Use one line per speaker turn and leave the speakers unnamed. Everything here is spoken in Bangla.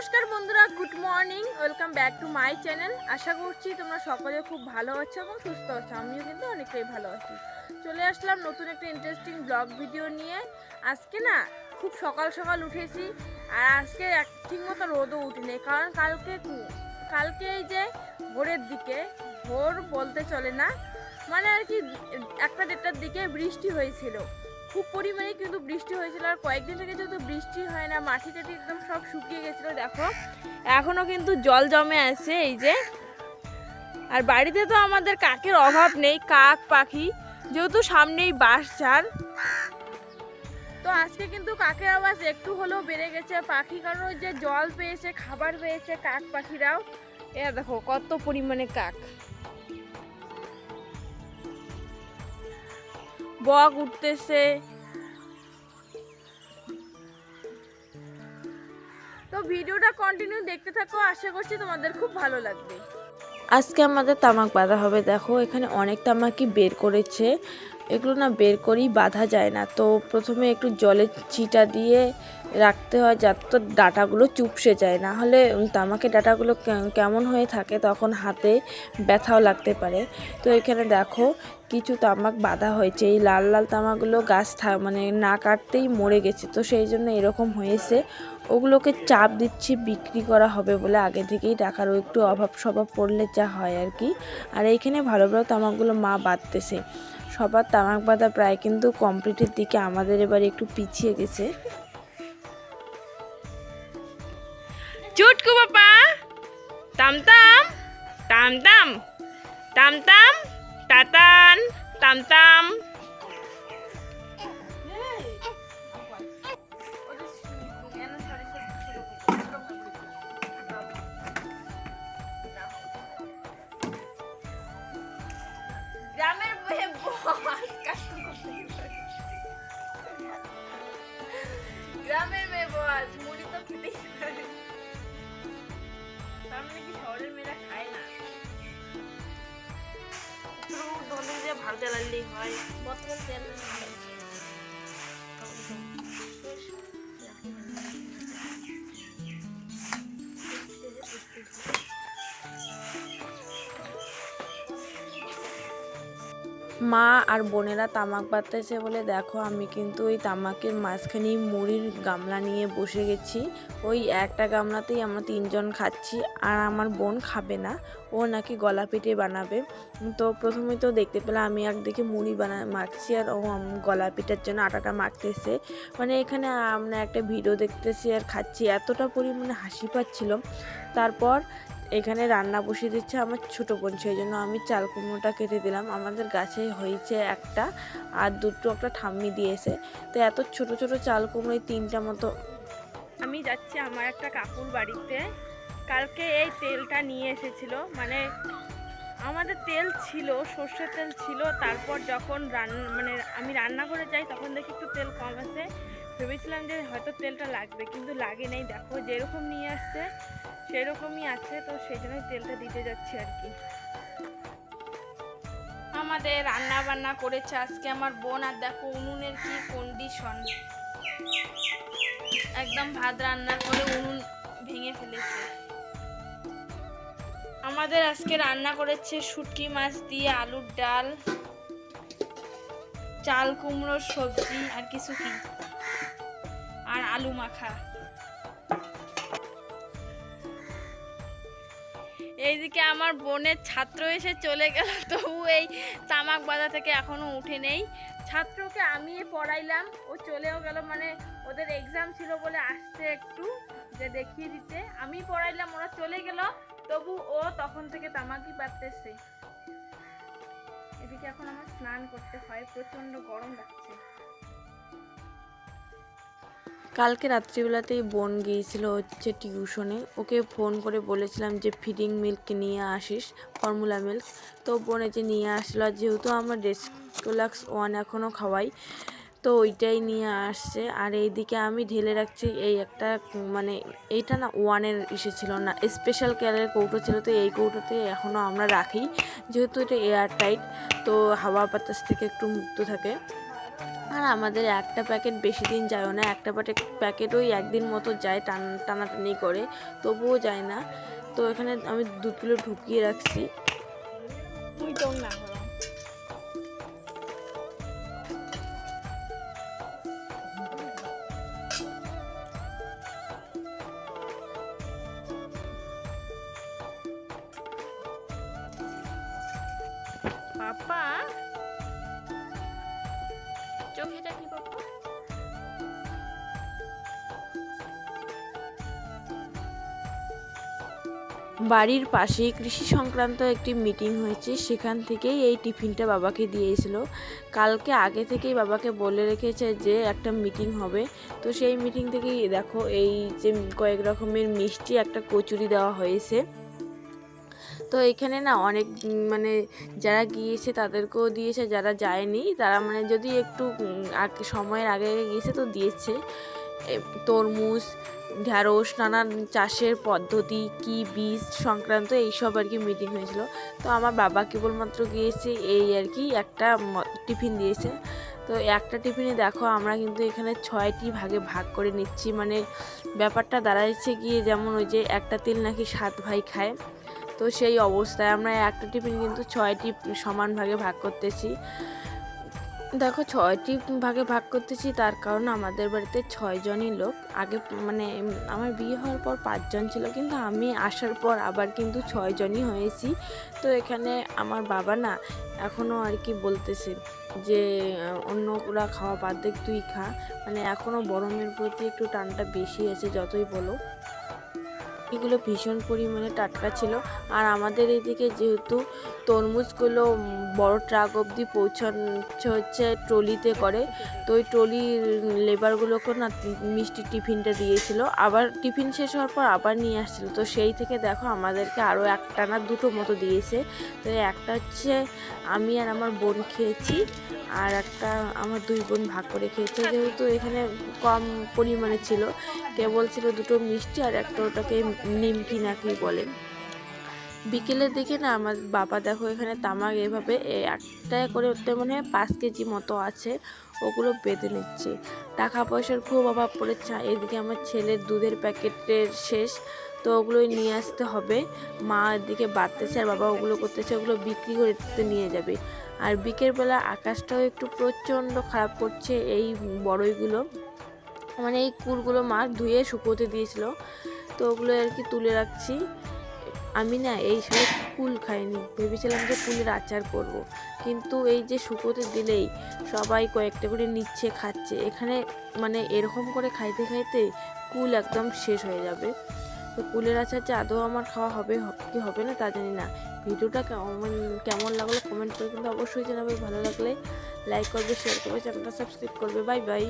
নমস্কার বন্ধুরা good morning welcome back to my channel আশা করছি তোমরা সকলে খুব ভালো আছো এবং সুস্থ আছো, আমিও কিন্তু অনেকটাই ভালো আছি। চলে আসলাম নতুন একটা ইন্টারেস্টিং ব্লগ ভিডিও নিয়ে। আজকে না, খুব সকাল সকাল উঠেছি, আর আজকে ঠিক মতো রোদও উঠিনি, কারণ কালকে কালকে এই যে ভোরের দিকে, ভোর বলতে চলে না মানে আর কি, একটা দেড়টার দিকে বৃষ্টি হয়েছিল। খুব পরিমাণে কিন্তু বৃষ্টি হয়েছিল আর কয়েকদিন থেকে যেহেতু বৃষ্টি হয় না মাটি টাটি একদম সব শুকিয়ে গেছিল, দেখো। এখনও কিন্তু জল জমে আছে, এই যে। আর বাড়িতে তো আমাদের কাকের অভাব নেই, কাক, পাখি, যেহেতু সামনেই বাঁশ ঝাড়। তো আজকে কিন্তু কাকের আওয়াজ একটু হলেও বেড়ে গেছে, পাখি কারণ ওই যে জল পেয়েছে, খাবার পেয়েছে কাক পাখিরাও। এ দেখো, কত পরিমাণে কাক। বক উঠতেছে। তো ভিডিওটা কন্টিনিউ দেখতে থাকো, আশা করছি তোমাদের খুব ভালো লাগবে।
আজকে আমাদের তামাক বাঁধা হবে। দেখো, এখানে অনেক তামাকই বের করেছে। এগুলো না বের করেই বাঁধা যায় না। তো প্রথমে একটু জলে চিটা দিয়ে রাখতে হয় যাতে ডাটাগুলো চুপসে যায়। না হলে উম, তামাকের ডাটাগুলো কেমন হয়ে থাকে তখন হাতে ব্যথাও লাগতে পারে। তো এখানে দেখো কিছু তামাক বাঁধা হয়েছে। এই লাল লাল তামাকগুলো গাছ মানে না কাটতেই মরে গেছে। তো সেই জন্য এরকম হয়েছে। ওগুলোকে চাপ দিচ্ছি বিক্রি করা হবে বলে আগে থেকেই টাকারও একটু অভাব স্বভাব পড়লে যা হয় আর কি। আর এইখানে ভালো ভালো তামাকগুলো মা বাঁধতেছে। সবার তামাক বাঁধা প্রায় কিন্তু কমপ্লিটের দিকে আমাদের এবার একটু পিছিয়ে গেছে।
চুটকু বাবা। তামতাম তামতাম তামতাম টাটান তামতাম গ্রামের মেয়ে বস মুড়ি তো খেতেই পারে। তার মানে কি শহরের মেয়েরা খায় না? একটু যে ভাত জ্বালালেই হয়, বর্তমান তেল
মা আর বোনেরা তামাক বাঁধতেছে বলে দেখো, আমি কিন্তু ওই তামাকের মাঝখানেই মুড়ির গামলা নিয়ে বসে গেছি। ওই একটা গামলাতেই আমরা তিনজন খাচ্ছি আর আমার বোন খাবে না, ও নাকি গলা পেটে বানাবে। তো প্রথমে তো দেখতে পেলাম আমি একদিকে মুড়ি বানা, মাখছি আর ও গলা পিঠার জন্য আটাটা মাখতেছে। মানে এখানে আমরা একটা ভিডিও দেখতেছি আর খাচ্ছি। এতটা পরিমাণে হাসি পাচ্ছিল। তারপর এখানে রান্না বসিয়ে দিচ্ছে আমার ছোটো বোন, সেই জন্য আমি চাল কুমড়োটা কেটে দিলাম। আমাদের গাছে হয়েছে একটা আর দুটো একটা ঠাম্মি দিয়েছে। তো এত ছোট ছোট চাল কুমড়ো তিনটা মতো।
আমি যাচ্ছি আমার একটা কাকুর বাড়িতে। কালকে এই তেলটা নিয়ে এসেছিল। মানে আমাদের তেল ছিল, সর্ষের তেল ছিল। তারপর যখন রান্না মানে আমি রান্না করে যাই, তখন দেখি একটু তেল কম আছে। ভেবেছিলাম যে হয়তো তেলটা লাগবে, কিন্তু লাগে নেই। দেখো যেরকম নিয়ে আসছে, সেরকমই আছে, তো সেই জন্যই তেলটা দিতে যাচ্ছি আর কি। আমাদের রান্না বান্না করেছে আজকে আমার বোন, আর দেখো উনুনের কি কন্ডিশন একদম ভাত রান্না করে উনুন ভেঙে ফেলেছে। আমাদের আজকে রান্না করেছে শুটকি মাছ দিয়ে আলুর ডাল, চাল কুমড়োর সবজি, আর কিছু কি। আর আলু মাখা। এইদিকে আমার বোনের ছাত্র এসে চলে গেল, তবু এই তামাক বাজা থেকে এখনও উঠে নেই। ছাত্রকে আমি পড়াইলাম, ও চলেও গেল মানে ওদের এক্সাম ছিল বলে আসছে একটু, যে দেখিয়ে দিতে। আমি পড়াইলাম, ওরা চলে গেল, তবু ও তখন থেকে তামাকই বাড়তেছে এদিকে এখন আমার স্নান করতে হয় প্রচণ্ড গরম লাগছে।
কালকে রাত্রিবেলাতেই বোন গিয়েছিল হচ্ছে টিউশনে। ওকে ফোন করে বলেছিলাম যে, ফিডিং মিল্ক নিয়ে আসিস, ফর্মুলা মিল্ক। তো বোন যে নিয়ে আসলো যেহেতু আমার রেসকোলাক্স ওয়ান এখনও খাওয়াই, তো ওইটাই নিয়ে আসছে। আর এইদিকে আমি ঢেলে রাখছি এই একটা মানে এইটা না ওয়ানের ইসে ছিল না, স্পেশাল কেয়ারের কৌটো ছিল। তো এই কৌটোতে এখনও আমরা রাখি, যেহেতু এটা এয়ার টাইট তো হাওয়া বাতাস থেকে একটু মুক্ত থাকে। আর আমাদের একটা প্যাকেট বেশি দিন যায়ও না একটা প্যাকেট প্যাকেট ওই একদিন মতো যায় টান টানাটানি করে তবুও যায় না। তো এখানে আমি দুধগুলো ঢুকিয়ে রাখছি।
পাপা
বাড়ির পাশেই কৃষি সংক্রান্ত একটি মিটিং হয়েছে। সেখান থেকেই এই টিফিনটা বাবাকে দিয়েছিল। কালকে আগে থেকেই বাবাকে বলে রেখেছে যে একটা মিটিং হবে। তো সেই মিটিং থেকেই দেখো এই যে কয়েক রকমের মিষ্টি, একটা কচুরি দেওয়া হয়েছে। তো এখানে না অনেক মানে যারা গিয়েছে তাদেরকেও দিয়েছে, যারা যায়নি তারা মানে যদি একটু সময়ের আগে গিয়েছে তো দিয়েছে। তরমুজ ঢ্যাঁড়স, নানান চাষের পদ্ধতি, কি বীজ সংক্রান্ত এইসব আর কি মিটিং হয়েছিল। তো আমার বাবা কেবলমাত্র গিয়েছে এই আর কি একটা টিফিন দিয়েছে। তো একটা টিফিনে দেখো আমরা কিন্তু এখানে ছয়টি ভাগে ভাগ করে নিচ্ছি। মানে ব্যাপারটা দাঁড়াচ্ছে গিয়ে যেমন ওই যে একটা তিল নাকি সাত ভাই খায়। তো সেই অবস্থায় আমরা একটা টিফিন কিন্তু ছয়টি সমান ভাগে ভাগ করতেছি। দেখো ছয়টি ভাগে ভাগ করতেছি, তার কারণ আমাদের বাড়িতে ছয়জনই লোক। আগে মানে আমার বিয়ে হওয়ার পর পাঁচজন ছিল, কিন্তু আমি আসার পর আবার কিন্তু ছয়জনই হয়েছি। তো এখানে আমার বাবা না এখনও আর কি বলতেছে যে, অন্যরা খাওয়া বাদ দেখ তুই খা। মানে এখনও গরমের প্রতি একটু টানটা বেশি আছে, যতই বলো। এগুলো ভীষণ পরিমাণে টাটকা ছিল। আর আমাদের এদিকে যেহেতু তরমুজগুলো বড় ট্রাক অবধি পৌঁছাচ্ছে হচ্ছে ট্রলিতে করে। তো ওই ট্রলির লেবারগুলোকে না মিষ্টি টিফিনটা দিয়েছিল। আবার টিফিন শেষ হওয়ার পর আবার নিয়ে আসছিল। তো সেই থেকে দেখো আমাদেরকে আরও একটা না দুটো মতো দিয়েছে। তো একটা হচ্ছে আমি আর আমার বোন খেয়েছি। আর একটা আমার দুই বোন ভাগ করে খেয়েছে, যেহেতু এখানে কম পরিমাণে ছিল। কেবল ছিল দুটো মিষ্টি আর একটা ওটাকে নিমকি নাকি বলে। বিকেলের দিকে না আমার বাবা দেখো এখানে তামাক এভাবে একটা করে ওতে মনে হয় পাঁচ কেজি মতো আছে, ওগুলো বেঁধে নিচ্ছে। টাকা পয়সার খুব অভাব পড়েছে। এদিকে আমার ছেলের দুধের প্যাকেটের শেষ, তো ওগুলোই নিয়ে আসতে হবে। মা এদিকে বাড়তেছে আর বাবা ওগুলো করতেছে, ওগুলো বিক্রি করতে নিয়ে যাবে। আর বিকেলবেলা আকাশটাও একটু প্রচণ্ড খারাপ করছে এই বড়ইগুলো। মানে এই কুলগুলো মা ধুয়ে শুকোতে দিয়েছিল, তো ওগুলো আর কি তুলে রাখছি। আমি না এই সালে কুল খাইনি, ভেবেছিলাম যে কুলের আচার করব। কিন্তু এই যে শুকোতে দিলেই সবাই কয়েকটা করে নিচ্ছে, খাচ্ছে। এখানে মানে এরকম করে খাইতে খাইতে কুল একদম শেষ হয়ে যাবে। তো কুলের আচার যে আদৌ আমার খাওয়া হবে কি হবে না তা জানি না। ভিডিওটা কেমন কেমন লাগল কমেন্ট করে কিন্তু অবশ্যই জানাবে। ভালো লাগলে লাইক করবে শেয়ার করবে চ্যানেলটা সাবস্ক্রাইব করবে। Bye bye